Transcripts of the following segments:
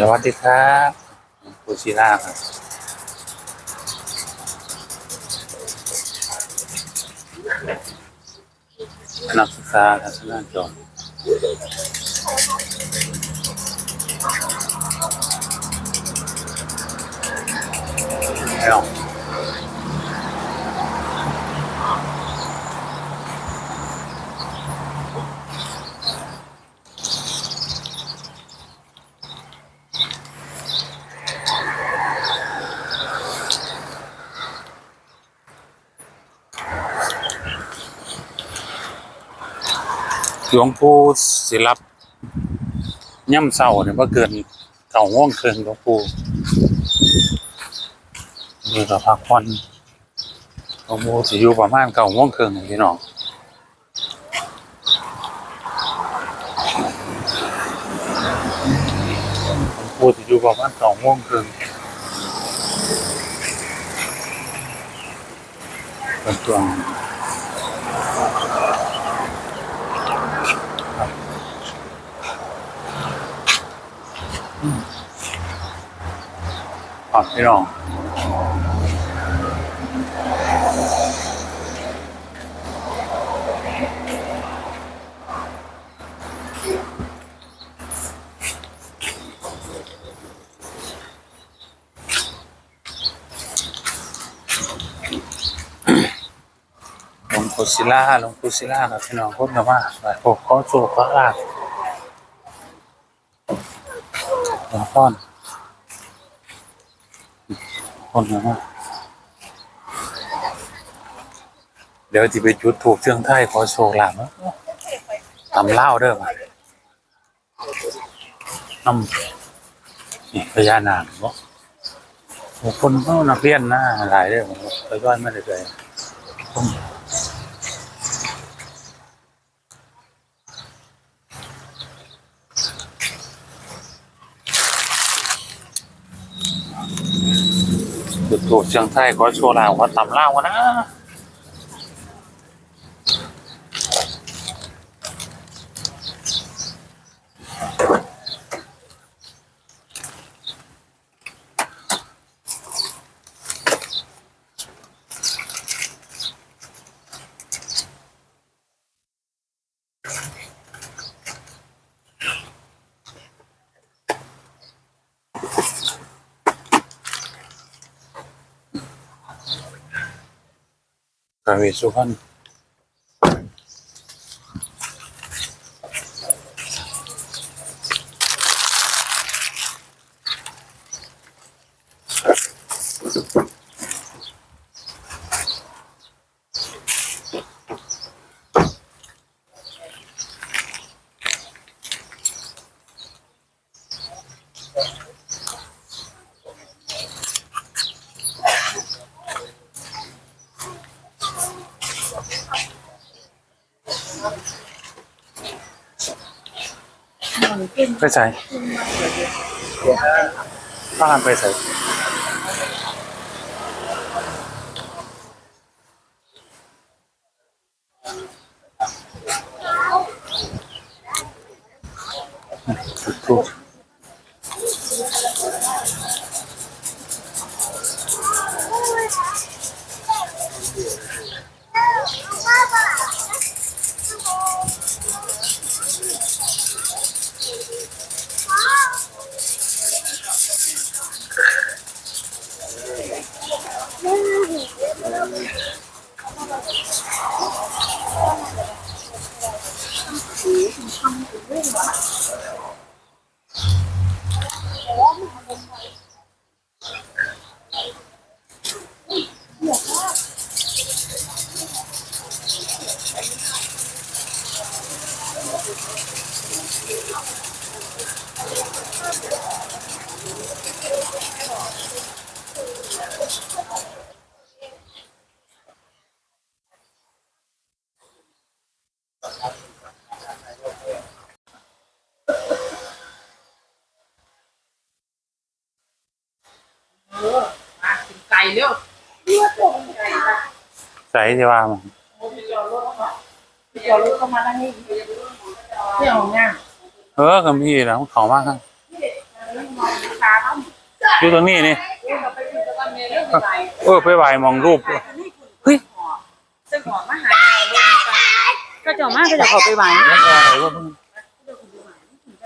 สวัสดีครับปูชิน่าครับนักศึกษาทัศนจรไม่ต้อง หลวงปู่ศิลับย่ำเศร้าเนี่ยว่าเกินเก่าง่วงเคืองหลวงปู่นี่ก็พักผ่อนหลวงปู่สิอยู่ประมาณเก่าง่วงเคืองนี่พี่น้องหลวงปู่สิอยู่ประมาณเก่าง่วงเคืองเป็นตัว ครับพี่น้องหลวงปู่ศิล่าลงปู่ศิล่าครับพี่น้องคนกันมาไปพบขอโชคขอลาภหลวงพ่อ คนนะฮะเดี๋ยวที่ไปจุดถูกเชียงไทยขอโชคลาภนะตำเล่าเด้อมาน้ำนี่พญานาคเนาะคนเขานักเรียนนะหลายเด้อผมไปย้อนไม่ได้เลย เชียงไทยขอโชคลาว่าตำล่าวนะ พร ไปใส่บ้านไปใส่ ใส่ที่ว่ามันไปจอดรถเขาไปจอดรถเข้ามาทางนี้เที่ยวงานเออก็มีแล้วเขามากครับเอยู่ตรงนี้นี่เราไปถึงตะวันเมย์เรื่องอะไรเออไปไหวมองรูปเฮ้ยซึ่งหอมมาหาก็จะมากก็จะขอไปไหวแล้วก็อะไรวะ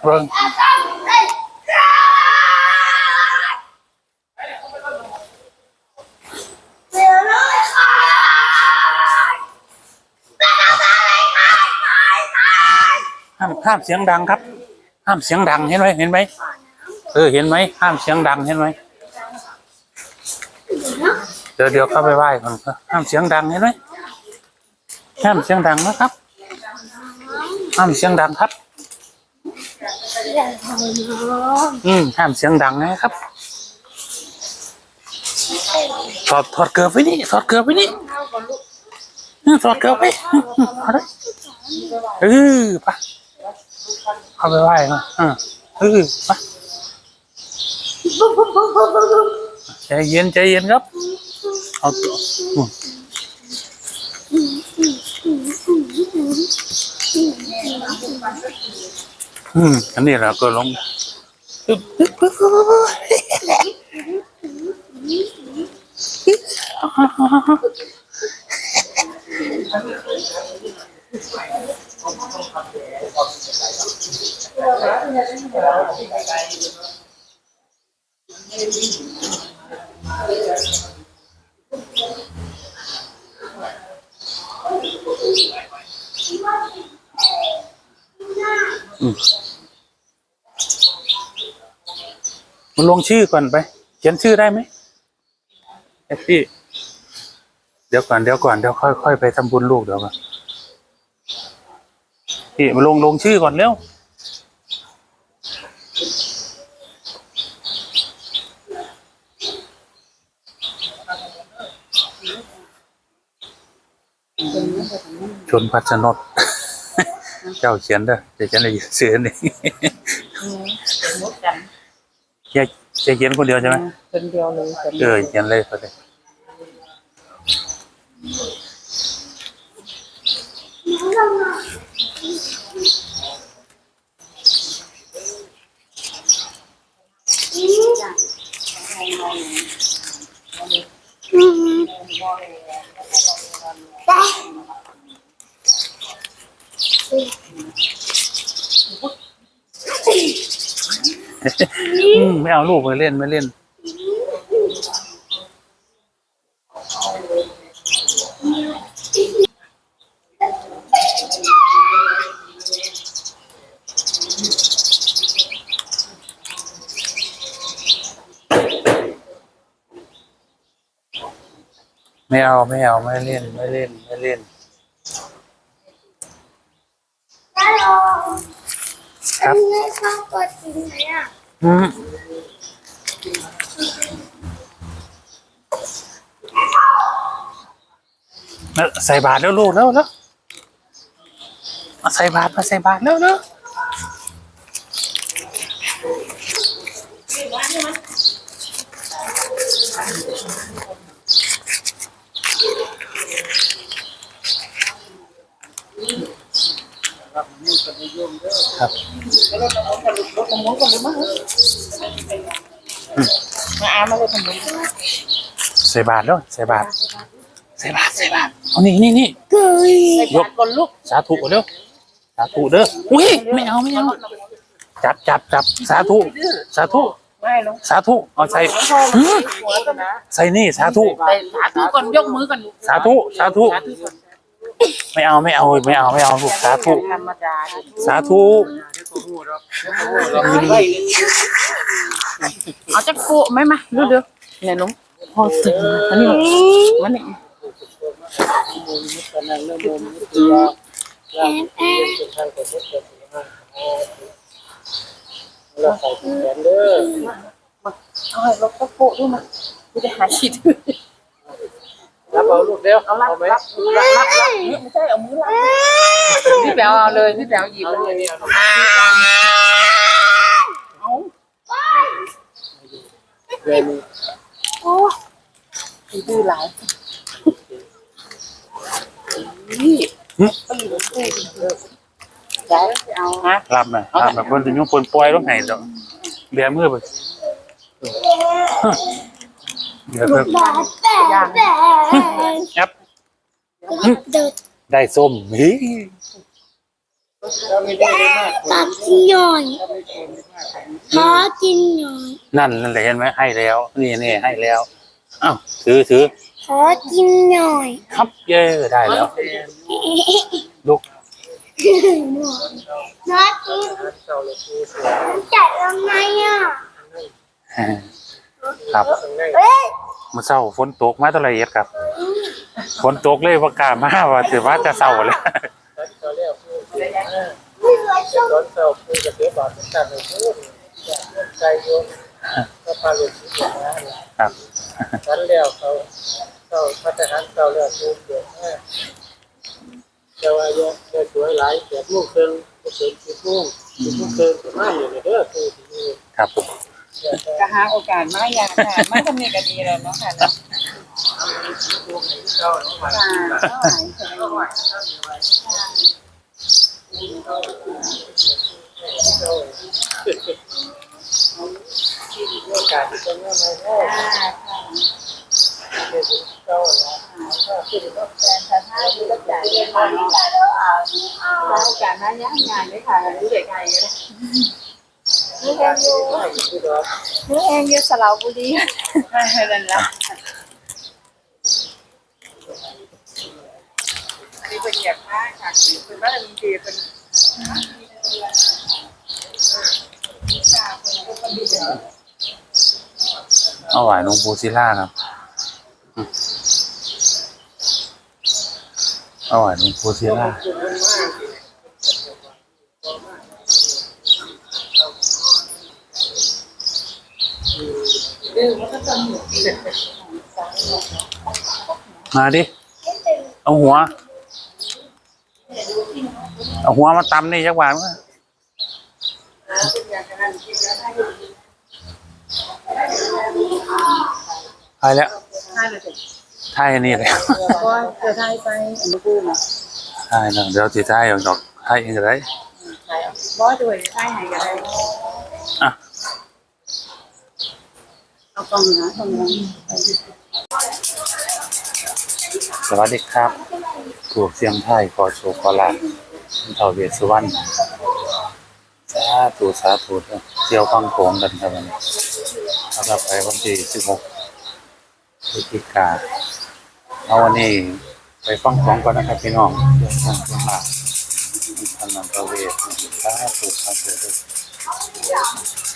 เบิ่ง ห้ามห้ามเสียงดังครับ ห้ามเสียงดังเห็นไหมเห็นไหมเออเห็นไหมห้ามเสียงดังเห็นไหมเดี๋ยวเดี๋ยวเข้าไปไหว้ก่อนครับห้ามเสียงดังเห็นไหมห้ามเสียงดังนะครับห้ามเสียงดังครับอืมห้ามเสียงดังนะครับถอดถอดเกลือไปนี่ถอดเกลือไปนี่ถอดเกลือไปอืมอืมเอาเลยเออไป เข้าไปไหว้นะอ่าเออไปใจเย็นใจเย็นครับ เอาตัวอืมอืมอันนี้เราก็ลง มันลงชื่อก่อนไป เขียนชื่อได้ไหมเอฟพี่เดี๋ยวก่อนเดี๋ยวก่อนเดี๋ยวค่อยค่อยไปทำบุญลูกเดี๋ยวก่อน พี่มาลงลงชื่อก่อนเร็วชนพัชนดเจ้าเขียนเด้อเดี๋ยวฉันจะเสือนี่มุดกันแค่แค่เขียนคนเดียวใช่ไหมเป็นเดียวเลยเป็นเออเขียนเลยก็ได้ อืมไม่เอาลูกไปเล่นไม่เล่น ไม่เอาไม่เอาไม่เล่นไม่เล่นไม่เล่น ฮัลโหล ครับ อัน นี้ชอบกดจริงไหมอะอืมใส่บาทแล้วลูกแล้วแล้วใส่บาทมาใส่บาทแล้วแล้ว มาอามาเลยทำบุญใส่บาทแล้วใส่บาทใส่บาทใส่บาทเอานี่นี่นี่เกยยกคนลูกสาธุเด้อสาธุเด้ออุ้ยไม่เอาไม่เอาจับจับจับสาธุสาธุไม่ลงสาธุเอาใส่อื้อหัวกันนะใส่นี่สาธุไปสาธุก่อนยกมือก่อนสาธุสาธุสาธุก่อน ไม่เอาไม่เอาไม่เอาไม่เอาลูกสาธุธรรมดาสาธุเอาจักกูไหมมาดูเด้อเนี่ยลุงพอถึงอันนี้มันนี่เอาให้รถตะโกด้วยมากูจะหาฉีด รับเอาลูกเดียวเอาไหมรับรับรับไม่ใช่เอามือรับพี่แป๋วเอาเลยพี่แป๋วหยิบเอาเลเลยเดียวเอาเลยมือโอ้ยดื้อหลายนี่ไปอยู่ในตู้ได้เอาฮะรับหน่อยรับแบบคนถึงยุ่งปนปล่อยต้องไห้ดอกเบียมือไป เดี๋ยวเพิ่มแบบแบบแบบแอปเดินได้ส้มเฮ้ยเราไม่ได้เลยมากปากกินหน่อยขอกินหน่อยนั่นนั่นแหละเห็นไหมให้แล้ว นี่นี่ให้แล้วอ้าวถือถือขอกินหน่อย ครับเย้ได้แล้วลูกน้อกินเจ้าเลยคือเสือจัดยังไงอะ ครับข้างในเฮ้ยเมื่อเช้าฝนตกมาตัวละเอียดครับฝนตกเลยประกล้าศมาว่าถือว่าจะเศร้าแล้วเขาเรียกคือเสือไม่เหลือส้มตอนเช้าคือจะเสียบาทเป็นการเลยคือใจโยมก็พาลูกที่อยู่นะครับฉันแล้วเขาเขาพัฒนาเขาแล้วคือเสือแม่เจ้าอายุเจ้าสวยหลายเสียลูกเพิ่งเพิ่งสิบลูกสิบลูกเพิ่งประมาณอยู่ในเด้อคือที่นี่ครับผม ก็หาโอกาสมาอยากค่ะมาทำนี่ก็ดีแล้วเนาะค่ะเนาะลูกเนาะค่ะโอกาสที่จะเมื่อมาแน่เดี๋ยวเจ้าละก็คือว่าแฟนท่านห้าดูก็จ่ายงานาะหาโอกาสมาย่างงานเลยค่ะรู้เด็กไงก็ได้นี่แกอยู่คือว่าหนูเองอยู่สระบุรีนั่นละอันนี้เป็นอยากมากค่ะเป็นว่าบางทีเป็นเอาไหวหลวงปู่ศิลาครับอืมเอาไหวหลวงปู่ศิลา มาดิ เอาหัว เอาหัวมาตำนี่จักหวานมั้ยไปแล้วใช่เลยจ้ะไทยอันนี้เลยก็จะได้ไปอันนี้กูนะไทยเนาะเดี๋ยวสิไทยเอาดอกไทยเองก็ได้ใช่บอสด้วยใช่ไหนกันเลยอะ เอากล้องนะกล้องนะสวัสดีครับถูกเสียงไทยขอโชคขอลาภเท่าเวสสุวรรณสาธุสาธุเที่ยวฟังโขงกันครับวันนี้เอาไปวันที่16พฤศจิกาเอาวันนี้ไปฟังโขงก่อนนะครับพี่น้องเรื่องการเรื่องลาภท่านนำประเวศสาธุสาธุเด้อ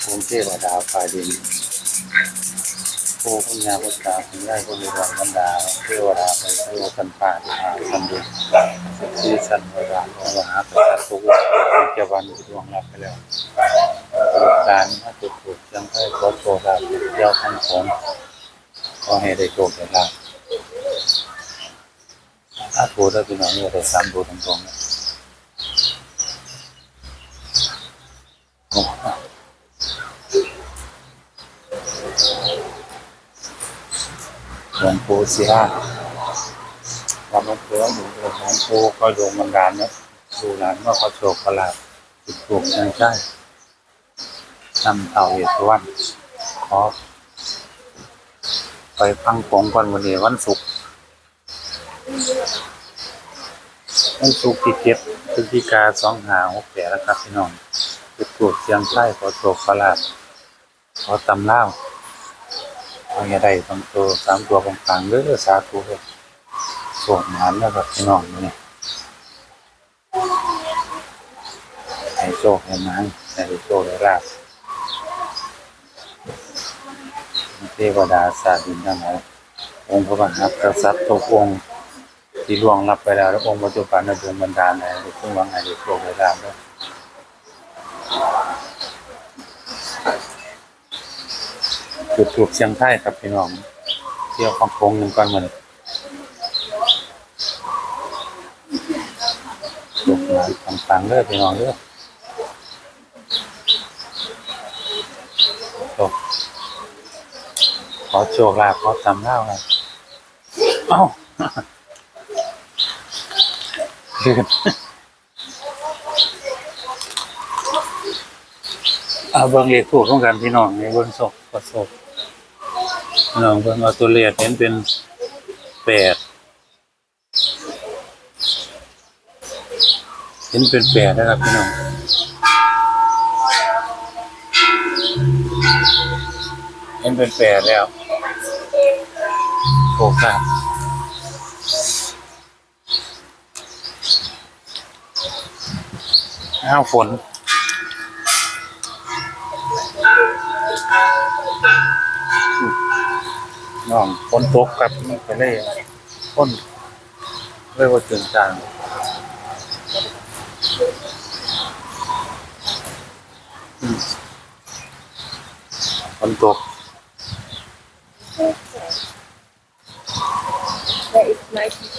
องเทวดาฝ่ายดิน โอ้คุณาพุทธาคุณายคุณวิรังบรรดาเทวดาไปเทวกันป่าที่หาสันดุที่สันวดาลงมหาประสาททุกวันเป็นเจวันดวงรับไปแล้วประสบการณ์ถ้าจุดถูกยังให้ขอโชว์ลาเจ้าทั้งสองขอให้ได้โชคได้ลาภถ้าถูกได้พี่น้องเนี่ยได้สามดูตรงๆนะโอ้ ห ลวงปู่ศิลาวัดหลวงปู่อยู่หลวงปู่ก็ดวงบันดาลนะดูหลานว่าเขาโชคเขาลาภติดถูกยังใช่นำเต่าเหตุวันขอไปพังผงก่อนวันนี้วันศุกร์วันศุกร์ที่เจ็ดพฤศจิกาสองหาหกแปดแล้วครับพี่น้องติดถูกเสียงใช่ขอโชคเขาลาภขอตำเล่า เอาอย่าได้บางตัวสามตัวบางครั้งเด้อสาธุเลยส่งงานแล้วแบบพี่น้องเนี่ยให้โชคให้มันให้โชคให้ลาภเทวดาสาดินทั้งหลายองค์พระมหากษัตริย์ทุกองค์ที่ล่วงลับไปแล้วและองค์ปัจจุบันในดวงบรรดาในทุกวังให้โชคให้ลาภด้วย จุดถูกเชียงไทยครับพี่น้องเที่ยวฟังโค้งหนึ่งก่อนมันลูกหลานต่างๆเด้อพี่น้องเด้อโชคขอโชคลาภขอจำเล่าครับเอ้าเกินเอาเบิ่งเลขถูกของกันพี่น้องในเบิ่งศพก็ศพ พี่น้องเพิ่งเอาตัวเลขเห็นเป็นแปดเห็นเป็นแปดนะครับพี่น้องเห็นเป็นแปดแล้วโฟกัสห้าวฝน น้องฝนตกครับมันก็เลยฝนเลยว่าตื่นจางฝนตก That is my teacher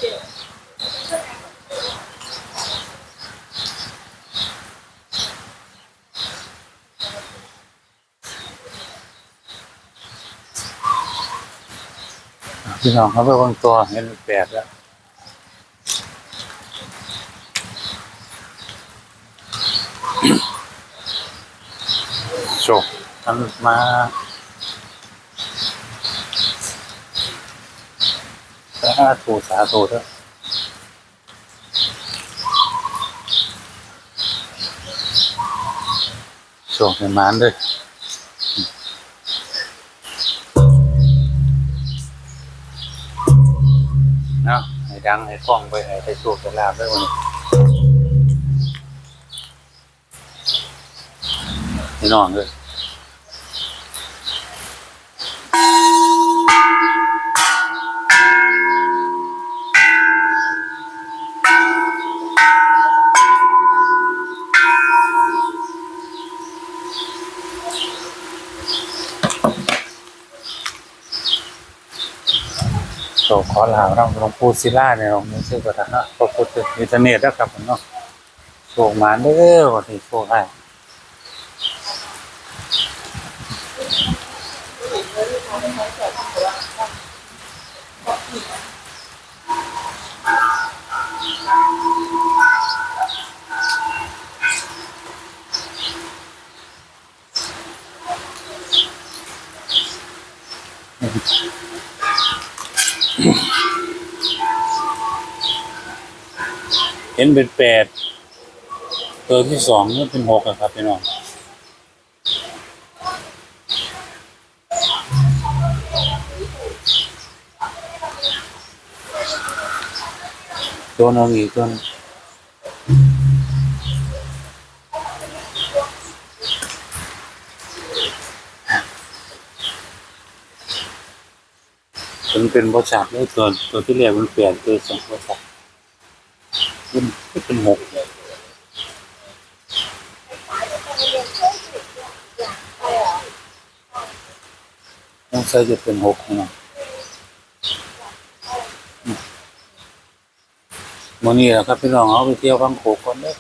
พี่น้องเขาไปวางตัวเห็นแปดแล้วโชคทำมาสาธุสาธุเถอะโชคให้หมานด้วย ดังให้ฟ้องไปให้ไปสู้ไปลาบด้วันนี้พี่น้องเลย คขอลาเราหลวงปู่ศิลาเนี่ยหลวงปู่ศิลาฮะพระพุทธอินเทอร์เน็ตนะครับเนาะโชคมานเด้อวันนี้โชคให้ นเป็นแปดตัวที่สองนี่เป็นหกครับพี่น้องตัวนึงอีกตัวนึงมันเป็นบริษัทเลยตัวตัวที่เรียกมันเปลี่ยนตัวสองบริษัท เป็นเป็นหกต้องใช้จะเป็นหกนะมื่อนี้แหละครับพี่น้องเอาไปเที่ยวฟังโขกก่อนเด้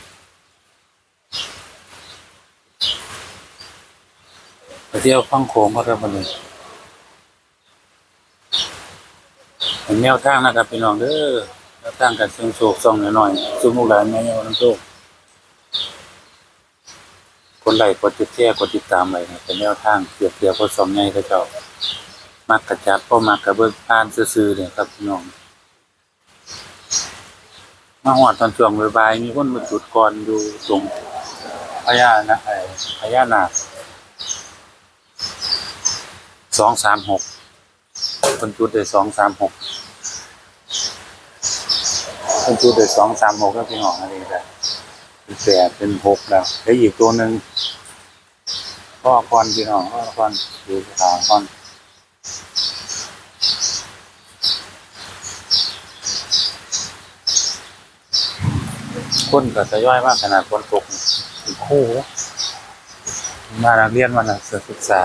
ไปเที่ยวฟังโขงก็ครับวันนี้เป็นแนวทางนะครับพี่น้องเด้อ แล้วตั้งกันเสียงโศกซองหน่อยๆซุ้มลูกหลานแม่ยังวันน้ำโชคคนไหลค์กดติดแชร์กดติดตามไปนะเป็นแนวทางเกี่ยวเกี่ยวกับสองไงก็เจ้ามักกระจับก็มักกระเบิกผ่านซื่อๆเนี่ยครับพี่น้องมาหอดตอนช่วงบ่ายๆมีคนมาจุดก่อนอยู่ตรงพญานะไอ้พญานาคสองสามหกคนจุดได้สองสามหก เป็นตัวเดือดสองสามหกแล้วพี่น้องอะไรกันเป็นแปดเป็นหกแล้วแล้วอีกตัวหนึ่งพ่อคอนพี่น้องพ่อคอนดูขาคอนคนก็จะย่อยมากขนาดคนตกอีกคู่มานักเรียนมานักศึกษา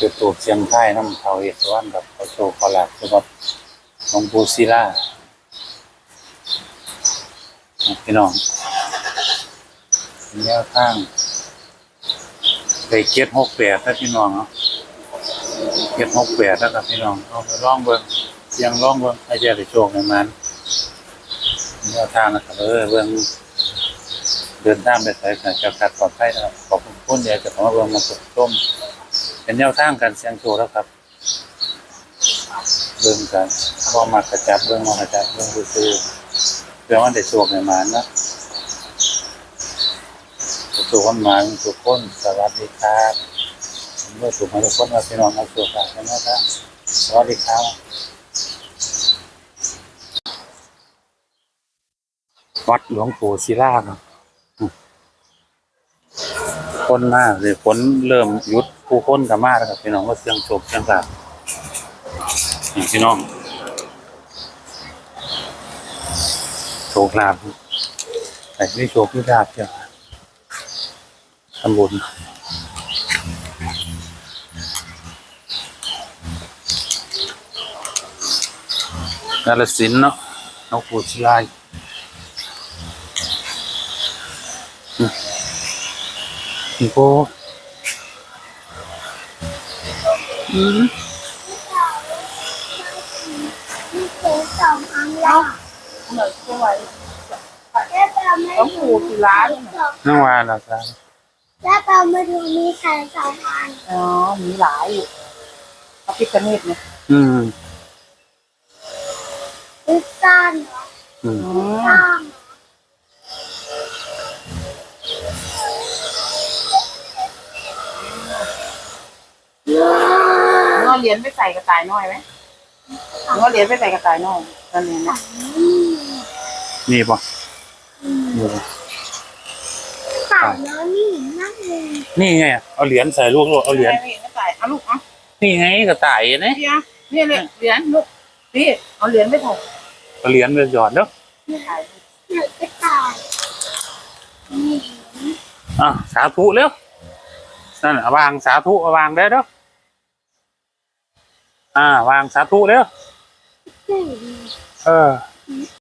จุดตูบเชียงไทยน้ำเขาเอกสวรรค์กับเขาโชว์เขาหลักคือแบบหลวงปู่ศิลาพี่น้องเป็นแนวทางไปเจ็ดหกแปดถ้าพี่น้องเนาะเจ็ดหกแปดแล้วกับพี่น้องเอาไปลองเบิ่งเสียงลองเบิ่งให้เจ้าได้โชคในมันแนวทางนะครับเออเบื้งเดินทางไปใส่กันจะขัดปลอดภัยนะครับขอบคุณเดี๋ยวจะขอมาเบื้งมาสุดต้ม เป็นแนวทางการเสี่ยงโชว์แล้วครับ เบื้องกันพอมากระจับเบื้องมากระจับเบื้องซื่อเพื่อว่าได้โชคในหมานนะสุขคนหมานทุกคนสวัสดีครับเมื่อสุขมาทุกคนมาพี่น้องมาสุขกันนะครับสวัสดีครับวัดหลวงปู่ศิลาครับคนมากเลยฝนเริ่มหยุด ผู้คนกับมาแล้วครับพี่น้องก็เสียงโศกเสียงสาบพี่น้องโชคลาภแต่ไม่โชคไม่ลาภเจ้าทำบุญกาลสินเนาะหลวงปู่ศิลาพี่โก้ อืมมีเสือสองอันแล้วเหมือนช่วยแล้วเราไม่ต้องผูกที่ร้านนั่งวานเหรอครับแล้วเรามาดูมีใครสองอันอ๋อมีหลายอยู่พระพิฆเนศเนี่ยอืมลิซ่านเหรออืมอืมซ่า เหรียญไปใส่กระต่ายน้อยไหมเนื้อเหรียญไปใส่กระต่ายน้อยตอนนี้นะนี่ป่ะนี่ปะสาวน้อยนี่นั่งเลยนี่ไงเอาเหรียญใส่ลูกลูกเอาเหรียญกระต่ายเอาลูกเอานี่ไงกระต่ายนะพี่อะนี่เลยเหรียญลูกพี่เอาเหรียญไปใส่เอาเหรียญไปหยอดเนาะถ่ายหนูจะตายนี่อะสาธุเร็วนั่นน่ะวางสาธุเอาวางได้เด้อ อ่าวางสาธุเร็วนี่เออ